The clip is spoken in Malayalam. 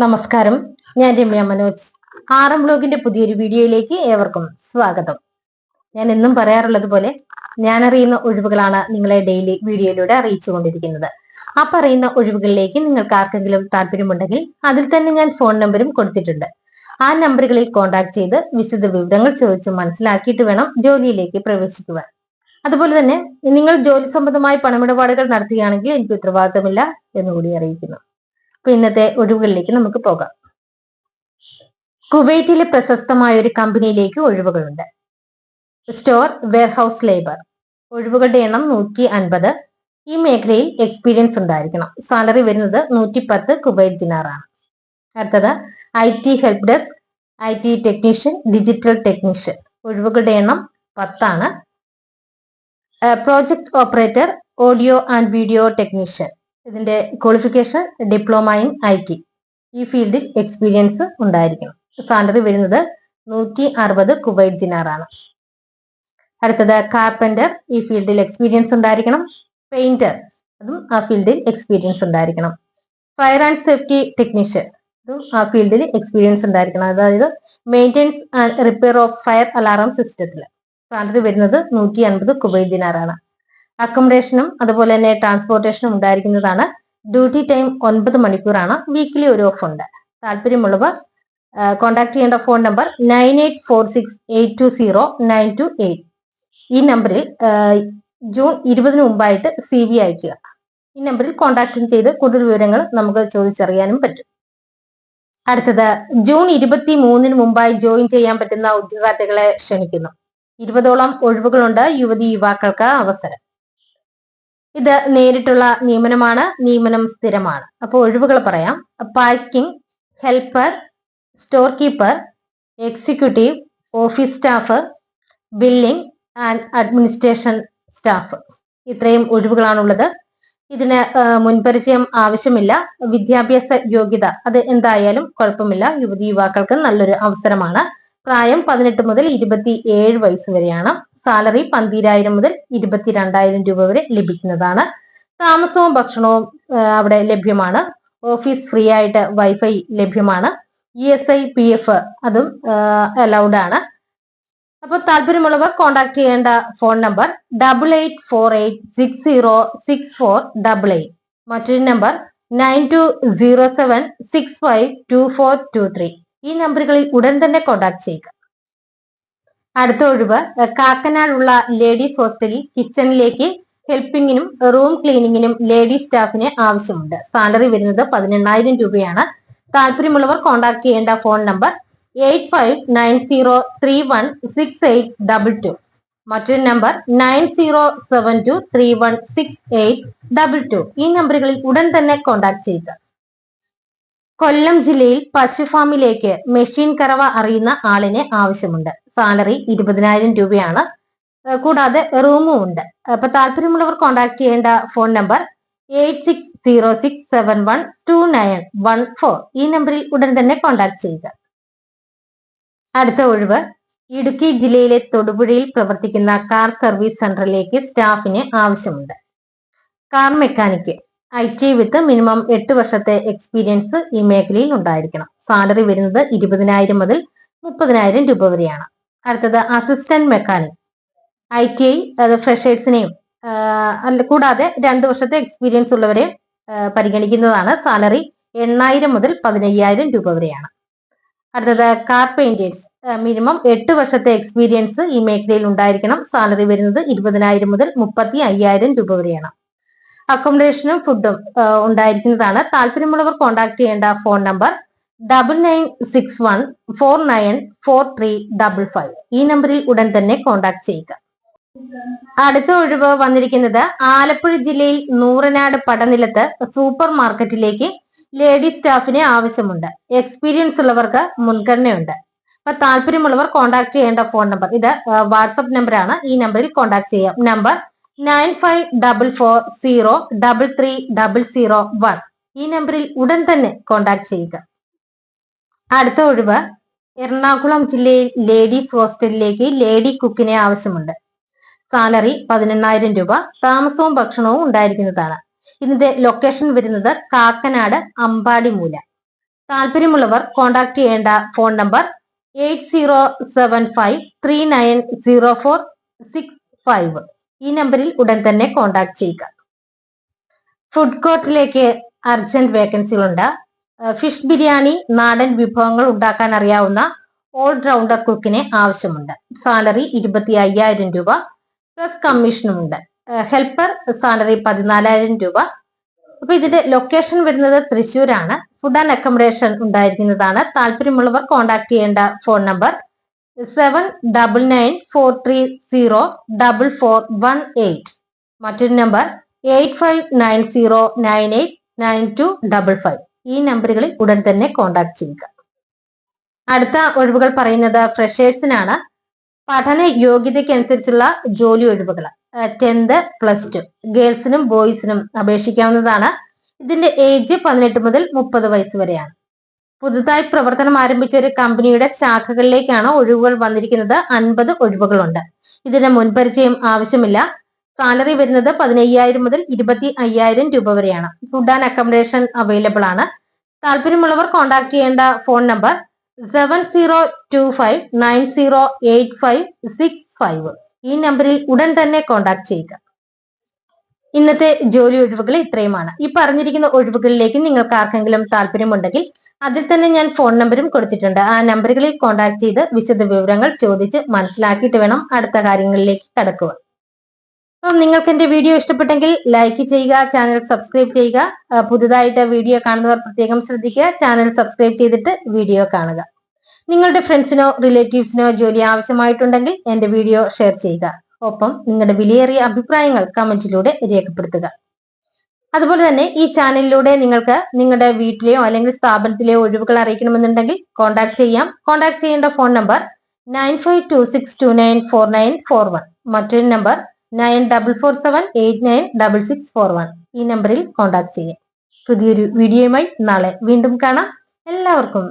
നമസ്കാരം. ഞാൻ രമ്യ മനോജ്. ആറം ബ്ലോഗിന്റെ പുതിയൊരു വീഡിയോയിലേക്ക് ഏവർക്കും സ്വാഗതം. ഞാൻ എന്നും പറയാറുള്ളത് പോലെ ഞാൻ അറിയുന്ന ഒഴിവുകളാണ് നിങ്ങളെ ഡെയിലി വീഡിയോയിലൂടെ അറിയിച്ചു കൊണ്ടിരിക്കുന്നത്. ആ പറയുന്ന ഒഴിവുകളിലേക്ക് നിങ്ങൾക്ക് ആർക്കെങ്കിലും താല്പര്യമുണ്ടെങ്കിൽ അതിൽ തന്നെ ഞാൻ ഫോൺ നമ്പറും കൊടുത്തിട്ടുണ്ട്. ആ നമ്പറുകളിൽ കോൺടാക്ട് ചെയ്ത് വിശദ വിവരങ്ങൾ ചോദിച്ച് മനസ്സിലാക്കിയിട്ട് വേണം ജോലിയിലേക്ക് പ്രവേശിക്കുവാൻ. അതുപോലെ തന്നെ നിങ്ങൾ ജോലി സംബന്ധമായി പണമിടപാടുകൾ നടത്തുകയാണെങ്കിൽ എനിക്ക് ഉത്തരവാദിത്തമില്ല എന്നുകൂടി അറിയിക്കുന്നു. അപ്പൊ ഇന്നത്തെ ഒഴിവുകളിലേക്ക് നമുക്ക് പോകാം. കുവൈറ്റിലെ പ്രശസ്തമായ ഒരു കമ്പനിയിലേക്ക് ഒഴിവുകളുണ്ട്. സ്റ്റോർ വെയർഹൌസ് ലേബർ ഒഴിവുകളുടെ എണ്ണം നൂറ്റി അൻപത് ഈ മേഖലയിൽ എക്സ്പീരിയൻസ് ഉണ്ടായിരിക്കണം. സാലറി വരുന്നത് നൂറ്റി പത്ത് കുവൈറ്റ് ദിനാറാണ്. അടുത്തത് I T help desk I T technician digital technician ഒഴിവുകളുടെ എണ്ണം പത്താണ്. Project operator audio and video technician ഇതിന്റെ qualification diploma in I T ഈ ഫീൽഡിൽ എക്സ്പീരിയൻസ് ഉണ്ടായിരിക്കണം. സാലറി വരുന്നത് നൂറ്റി അറുപത് കുവൈറ്റ് ദിനാറാണ്. അടുത്തത് കാർപ്പന്റർ ഈ ഫീൽഡിൽ എക്സ്പീരിയൻസ് ഉണ്ടായിരിക്കണം. പെയിന്റർ അതും ആ ഫീൽഡിൽ എക്സ്പീരിയൻസ് ഉണ്ടായിരിക്കണം. ഫയർ ആൻഡ് സേഫ്റ്റി ടെക്നീഷ്യൻ അതും ആ ഫീൽഡിൽ എക്സ്പീരിയൻസ് ഉണ്ടായിരിക്കണം. അതായത് maintenance and repair of fire alarm സിസ്റ്റത്തിൽ സാലറി വരുന്നത് നൂറ്റി അൻപത് ദിനാറാണ്. അക്കോമഡേഷനും അതുപോലെ തന്നെ ട്രാൻസ്പോർട്ടേഷനും ഉണ്ടായിരിക്കുന്നതാണ്. ഡ്യൂട്ടി ടൈം ഒൻപത് മണിക്കൂറാണ്. വീക്കിലി ഒരു ഓഫ് ഉണ്ട് താല്പര്യമുള്ളവർ കോൺടാക്ട് ചെയ്യേണ്ട phone number nine eight four six eight two zero nine two eight. ഈ നമ്പറിൽ ജൂൺ ഇരുപതിന് മുമ്പായിട്ട് സി വി അയക്കുക ഈ നമ്പറിൽ കോൺടാക്ട് ചെയ്ത് കൂടുതൽ വിവരങ്ങൾ നമുക്ക് ചോദിച്ചറിയാനും പറ്റും. അടുത്തത് ജൂൺ ഇരുപത്തി മൂന്നിന് മുമ്പായി ജോയിൻ ചെയ്യാൻ പറ്റുന്ന ഉദ്യോഗാർത്ഥികളെ ക്ഷണിക്കുന്നു. ഇരുപതോളം ഒഴിവുകളുണ്ട് യുവതി യുവാക്കൾക്ക് അവസരം. ഇത് നേരിട്ടുള്ള നിയമനമാണ് നിയമനം സ്ഥിരമാണ്. അപ്പോൾ ഒഴിവുകൾ പറയാം. Packing helper store keeper executive office staff billing and administration staff ഇത്രയും ഒഴിവുകളാണുള്ളത്. ഇതിന് മുൻപരിചയം ആവശ്യമില്ല. വിദ്യാഭ്യാസ യോഗ്യത അത് എന്തായാലും കുഴപ്പമില്ല. യുവതി യുവാക്കൾക്ക് നല്ലൊരു അവസരമാണ്. പ്രായം പതിനെട്ട് മുതൽ ഇരുപത്തി ഏഴ് വയസ്സ് വരെയാണ്. സാലറി പന്തിരായിരം മുതൽ ഇരുപത്തിരണ്ടായിരം രൂപ വരെ ലഭിക്കുന്നതാണ്. താമസവും ഭക്ഷണവും അവിടെ ലഭ്യമാണ്. ഓഫീസ് ഫ്രീ ആയിട്ട് വൈഫൈ ലഭ്യമാണ്. E S I P F അതും അലൗഡ് ആണ്. അപ്പോൾ താല്പര്യമുള്ളവർ കോൺടാക്ട് ചെയ്യേണ്ട phone number double eight four eight six zero six four double eight. മറ്റൊരു number nine two zero seven six five two four two three. ഈ നമ്പറുകളിൽ ഉടൻ തന്നെ കോൺടാക്ട് ചെയ്യുക. അടുത്ത ഒഴിവ് കാക്കനാടുള്ള ലേഡീസ് ഹോസ്റ്റലിൽ കിച്ചണിലേക്ക് ഹെൽപ്പിങ്ങിനും റൂം ക്ലീനിങ്ങിനും ലേഡീസ് സ്റ്റാഫിനെ ആവശ്യമുണ്ട്. സാലറി വരുന്നത് പതിനെണ്ണായിരം രൂപയാണ്. താല്പര്യമുള്ളവർ കോൺടാക്ട് ചെയ്യേണ്ട phone number eight five nine zero three one six eight double two. മറ്റൊരു number nine zero seven two three one six eight double two. ഈ നമ്പറുകളിൽ ഉടൻ തന്നെ കോൺടാക്ട് ചെയ്യുക. കൊല്ലം ജില്ലയിൽ പശുഫാമിലേക്ക് മെഷീൻ കറവ അറിയുന്ന ആളിനെ ആവശ്യമുണ്ട്. സാലറി ഇരുപതിനായിരം രൂപയാണ്. കൂടാതെ റൂമും ഉണ്ട്. അപ്പൊ താല്പര്യമുള്ളവർ കോൺടാക്ട് ചെയ്യേണ്ട phone number eight six zero six seven one two nine one four. ഈ നമ്പറിൽ ഉടൻ തന്നെ കോൺടാക്ട് ചെയ്യുക. അടുത്ത ഒഴിവ്. ഇടുക്കി ജില്ലയിലെ തൊടുപുഴയിൽ പ്രവർത്തിക്കുന്ന കാർ സർവീസ് സെന്ററിലേക്ക് സ്റ്റാഫിന് ആവശ്യമുണ്ട്. Car mechanic I T with minimum എട്ട് വർഷത്തെ എക്സ്പീരിയൻസ് ഈ മേഖലയിൽ ഉണ്ടായിരിക്കണം. സാലറി വരുന്നത് ഇരുപതിനായിരം മുതൽ മുപ്പതിനായിരം രൂപ വരെയാണ്. അടുത്തത് assistant mechanic I T I അത് ഫ്രഷേഴ്സിനെയും കൂടാതെ രണ്ട് വർഷത്തെ എക്സ്പീരിയൻസ് ഉള്ളവരെയും പരിഗണിക്കുന്നതാണ് സാലറി എണ്ണായിരം മുതൽ പതിനയ്യായിരം രൂപ വരെയാണ്. അടുത്തത് കാർ പെയിന്റേഴ്സ് മിനിമം എട്ട് വർഷത്തെ എക്സ്പീരിയൻസ് ഈ മേഖലയിൽ ഉണ്ടായിരിക്കണം. സാലറി വരുന്നത് ഇരുപതിനായിരം മുതൽ മുപ്പത്തി അയ്യായിരം രൂപ വരെയാണ്. അക്കോമഡേഷനും ഫുഡും ഉണ്ടായിരിക്കുന്നതാണ്. താല്പര്യമുള്ളവർ കോൺടാക്ട് ചെയ്യേണ്ട phone number double nine six one four nine four three double five ഈ നമ്പറിൽ ഉടൻ തന്നെ കോൺടാക്ട് ചെയ്യുക. അടുത്ത ഒഴിവ് വന്നിരിക്കുന്നത് ആലപ്പുഴ ജില്ലയിൽ നൂറനാട് പടനിലത്ത് സൂപ്പർ മാർക്കറ്റിലേക്ക് ലേഡി സ്റ്റാഫിനെ ആവശ്യമുണ്ട്. എക്സ്പീരിയൻസ് ഉള്ളവർക്ക് മുൻഗണനയുണ്ട്. അപ്പൊ താല്പര്യമുള്ളവർ കോൺടാക്ട് ചെയ്യേണ്ട ഫോൺ നമ്പർ ഇത് വാട്സപ്പ് നമ്പറാണ് ഈ നമ്പറിൽ കോൺടാക്ട് ചെയ്യാം. Number nine five double four zero double three double zero one. ഈ നമ്പറിൽ ഉടൻ തന്നെ കോൺടാക്ട് ചെയ്യുക. അടുത്ത ഒഴിവ് എറണാകുളം ജില്ലയിൽ ലേഡീസ് ഹോസ്റ്റലിലേക്ക് ലേഡി കുക്കിനെ ആവശ്യമുണ്ട്. സാലറി പതിനെണ്ണായിരം രൂപ താമസവും ഭക്ഷണവും ഉണ്ടായിരിക്കുന്നതാണ്. ഇതിന്റെ ലൊക്കേഷൻ വരുന്നത് കാക്കനാട് അമ്പാടിമൂല. താല്പര്യമുള്ളവർ കോൺടാക്ട് ചെയ്യേണ്ട phone number eight zero seven five three nine zero four six five. ഈ നമ്പറിൽ ഉടൻ തന്നെ കോൺടാക്ട് ചെയ്യുക. ഫുഡ് കോർട്ടിലേക്ക് അർജന്റ് വേക്കൻസികളുണ്ട് ഫിഷ് ബിരിയാണി നാടൻ വിഭവങ്ങൾ ഉണ്ടാക്കാൻ അറിയാവുന്ന ഓൾറൗണ്ടർ കുക്കിനെ ആവശ്യമുണ്ട്. സാലറി ഇരുപത്തി അയ്യായിരം രൂപ പ്ലസ് കമ്മീഷനും ഉണ്ട്. ഹെൽപ്പർ സാലറി പതിനാലായിരം രൂപ. അപ്പൊ ഇതിന്റെ ലൊക്കേഷൻ വരുന്നത് തൃശ്ശൂരാണ്. ഫുഡ് ആൻഡ് അക്കോമഡേഷൻ ഉണ്ടായിരിക്കുന്നതാണ്. താല്പര്യമുള്ളവർ കോൺടാക്ട് ചെയ്യേണ്ട phone number seven double nine four three zero double four one eight മറ്റൊരു number eight five nine zero nine eight nine two double five ഈ നമ്പറുകളിൽ ഉടൻ തന്നെ കോൺടാക്ട് ചെയ്യുക. അടുത്ത ഒഴിവുകൾ പറയുന്നത് ഫ്രഷേഴ്സിനാണ് പഠന യോഗ്യതയ്ക്കനുസരിച്ചുള്ള ജോലി ഒഴിവുകൾ ടെൻത്ത് പ്ലസ് ടു ഗേൾസിനും ബോയ്സിനും അപേക്ഷിക്കാവുന്നതാണ്. ഇതിന്റെ ഏജ് പതിനെട്ട് മുതൽ മുപ്പത് വയസ്സ് വരെയാണ്. പുതുതായി പ്രവർത്തനം ആരംഭിച്ച ഒരു കമ്പനിയുടെ ശാഖകളിലേക്കാണ് ഒഴിവുകൾ വന്നിരിക്കുന്നത്. അൻപത് ഒഴിവുകളുണ്ട്. ഇതിന് മുൻപരിചയം ആവശ്യമില്ല. സാലറി വരുന്നത് പതിനയ്യായിരം മുതൽ ഇരുപത്തി അയ്യായിരം രൂപ വരെയാണ്. ഫുഡ് ആൻഡ് അക്കോമഡേഷൻ അവൈലബിൾ ആണ്. താല്പര്യമുള്ളവർ കോൺടാക്ട് ചെയ്യേണ്ട phone number seven zero two five nine zero eight five six five ഈ നമ്പറിൽ ഉടൻ തന്നെ കോൺടാക്ട് ചെയ്യുക. ഇന്നത്തെ ജോലി ഒഴിവുകൾ ഇത്രയുമാണ്. ഈ പറഞ്ഞിരിക്കുന്ന ഒഴിവുകളിലേക്ക് നിങ്ങൾക്ക് ആർക്കെങ്കിലും താല്പര്യമുണ്ടെങ്കിൽ അതിൽ തന്നെ ഞാൻ ഫോൺ നമ്പറും കൊടുത്തിട്ടുണ്ട്. ആ നമ്പറുകളിൽ കോൺടാക്ട് ചെയ്ത് വിശദ വിവരങ്ങൾ ചോദിച്ച് മനസ്സിലാക്കിയിട്ട് വേണം അടുത്ത കാര്യങ്ങളിലേക്ക് കടക്കുക അപ്പം നിങ്ങൾക്ക് എന്റെ വീഡിയോ ഇഷ്ടപ്പെട്ടെങ്കിൽ ലൈക്ക് ചെയ്യുക ചാനൽ സബ്സ്ക്രൈബ് ചെയ്യുക പുതുതായിട്ട് വീഡിയോ കാണുന്നവർ പ്രത്യേകം ശ്രദ്ധിക്കുക ചാനൽ സബ്സ്ക്രൈബ് ചെയ്തിട്ട് വീഡിയോ കാണുക. നിങ്ങളുടെ ഫ്രണ്ട്സിനോ റിലേറ്റീവ്സിനോ ജോലി ആവശ്യമായിട്ടുണ്ടെങ്കിൽ എന്റെ വീഡിയോ ഷെയർ ചെയ്യുക. ഒപ്പം നിങ്ങളുടെ വിലയേറിയ അഭിപ്രായങ്ങൾ കമന്റിലൂടെ രേഖപ്പെടുത്തുക. അതുപോലെ തന്നെ ഈ ചാനലിലൂടെ നിങ്ങൾക്ക് നിങ്ങളുടെ വീട്ടിലെയോ അല്ലെങ്കിൽ സ്ഥാപനത്തിലെയോ ഒഴിവുകൾ അറിയിക്കണമെന്നുണ്ടെങ്കിൽ കോൺടാക്ട് ചെയ്യാം. കോൺടാക്ട് ചെയ്യേണ്ട phone number nine five two six two nine four nine four one മറ്റൊരു number nine double four seven eight nine double six four one ഈ നമ്പറിൽ കോൺടാക്ട് ചെയ്യാം. പുതിയൊരു വീഡിയോയുമായി നാളെ വീണ്ടും കാണാം. എല്ലാവർക്കും